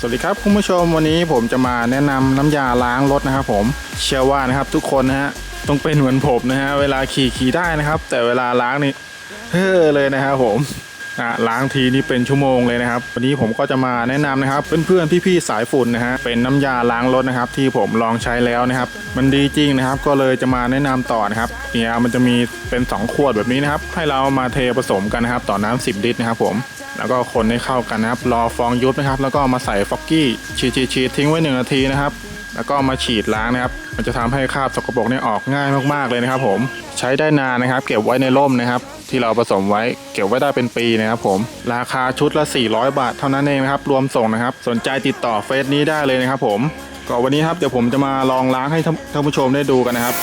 สวัสดีครับคุณผู้ชมวันนี้ผมจะมาแนะนำน้ำยาล้างรถนะครับ ผมเชื่อว่านะครับ ทุกคนนะฮะต้องเป็นเหมือนผมนะฮะเวลาขี่ขี่ได้นะครับ แต่เวลาล้างนี่เฮ้อเลยนะครับผม อะล้างทีนี่เป็นชั่วโมงเลยนะครับ วันนี้ผมก็จะมาแนะนำนะครับ เพื่อนๆพี่ๆสายฝุ่นนะฮะเป็นน้ำยาล้างรถนะครับ ที่ผมลองใช้แล้วนะครับ มันดีจริงนะครับ ก็เลยจะมาแนะนำต่อนะครับเนี่ยมันจะมีเป็นสองขวดแบบนี้นะครับ ให้เรามาเทผสมกันนะครับ ต่อน้ำ10 ลิตรนะครับ ผมแล้วก็คนให้เข้ากันนะครับ รอฟองยุบนะครับ แล้วก็มาใส่ฟอกกี้ฉีดฉีดฉีดทิ้งไว้หนึ่งนาทีนะครับ แล้วก็มาฉีดล้างนะครับ มันจะทำให้คราบสกปรกเนี่ยออกง่ายมากๆเลยนะครับผมใช้ได้นานนะครับ เก็บไว้ในร่มนะครับ ที่เราผสมไว้เก็บไว้ได้เป็นปีนะครับผมราคาชุดละ 400 บาทเท่านั้นเองนะครับรวมส่งนะครับ สนใจติดต่อเฟซนี้ได้เลยนะครับผมก็วันนี้ครับเดี๋ยวผมจะมาลองล้างให้ท่านผู้ชมได้ดูกันนะครับ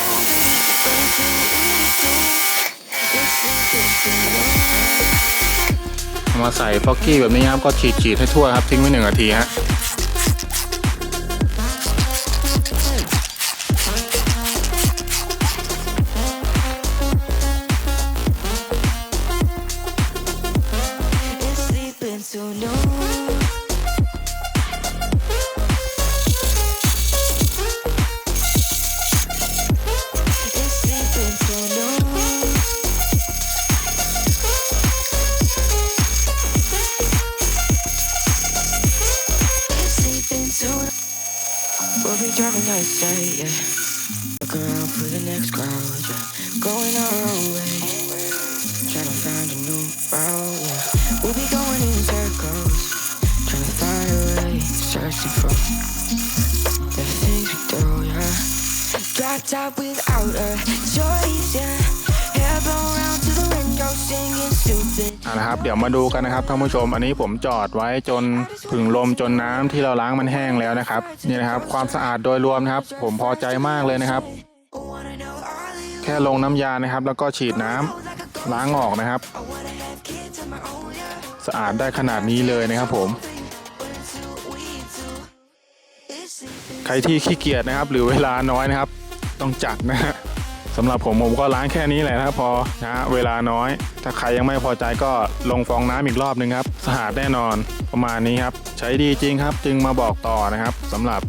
มาใส่ฟอกกี้แบบนี้ครับก็ฉีดฉีดให้ทั่วครับทิ้งไว้หนึ่งนาทีฮะ We'll be driving night sight, yeah. Looking around for the next crowd, yeah. Going our own way. Trying to find a new route, yeah. We'll be going in circles. Trying to find a way. Searching for the things we do, yeah. Dropped out without a choice, yeah. เอาละครับเดี๋ยวมาดูกันนะครับท่านผู้ชม อันนี้ผมจอดไว้จนผึ่งลมจนน้ำที่เราล้างมันแห้งแล้วนะครับนี่นะครับ ความสะอาดโดยรวมนะครับ ผมพอใจมากเลยนะครับ แค่ลงน้ำยานะครับ แล้วก็ฉีดน้ำล้างออกนะครับ สะอาดได้ขนาดนี้เลยนะครับผม ใครที่ขี้เกียจนะครับ หรือเวลาน้อยนะครับ ต้องจัดนะฮะ สำหรับผมผมก็ล้างแค่นี้แหละนะครับพอนะฮะเวลาน้อย ถ้าใครยังไม่พอใจก็ลงฟองน้ำอีกรอบนึงครับสะอาดแน่นอนประมาณนี้ครับ ใช้ดีจริงครับ จึงมาบอกต่อนะครับสำหรับ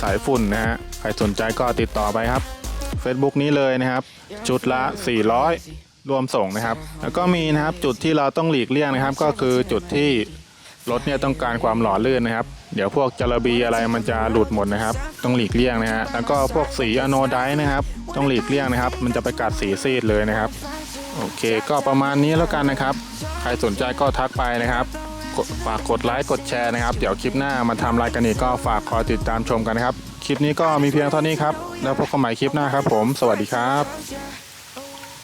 สายฝุ่นนะฮะใครสนใจก็ติดต่อไปครับ Facebook นี้เลยนะครับ จุดละ 400 รวมส่งนะครับ แล้วก็มีนะครับจุดที่เราต้องหลีกเลี่ยงนะครับ ก็คือจุดที่ รถเนี่ยต้องการความหล่อลื่นนะครับ เดี๋ยวพวกจาระบีอะไรมันจะหลุดหมดนะครับ ต้องหลีกเลี่ยงนะฮะแล้วก็พวกสีอะโนไดซ์นะครับ ต้องหลีกเลี่ยงนะครับ มันจะไปกัดสีซีดเลยนะครับ โอเค ก็ประมาณนี้แล้วกันนะครับ ใครสนใจก็ทักไปนะครับฝากกดไลค์กดแชร์นะครับ เดี๋ยวคลิปหน้ามาทำรายกันอีกก็ฝากคอยติดตามชมกันนะครับ คลิปนี้ก็มีเพียงเท่านี้ครับ แล้วพบกันใหม่คลิปหน้าครับผม สวัสดีครับ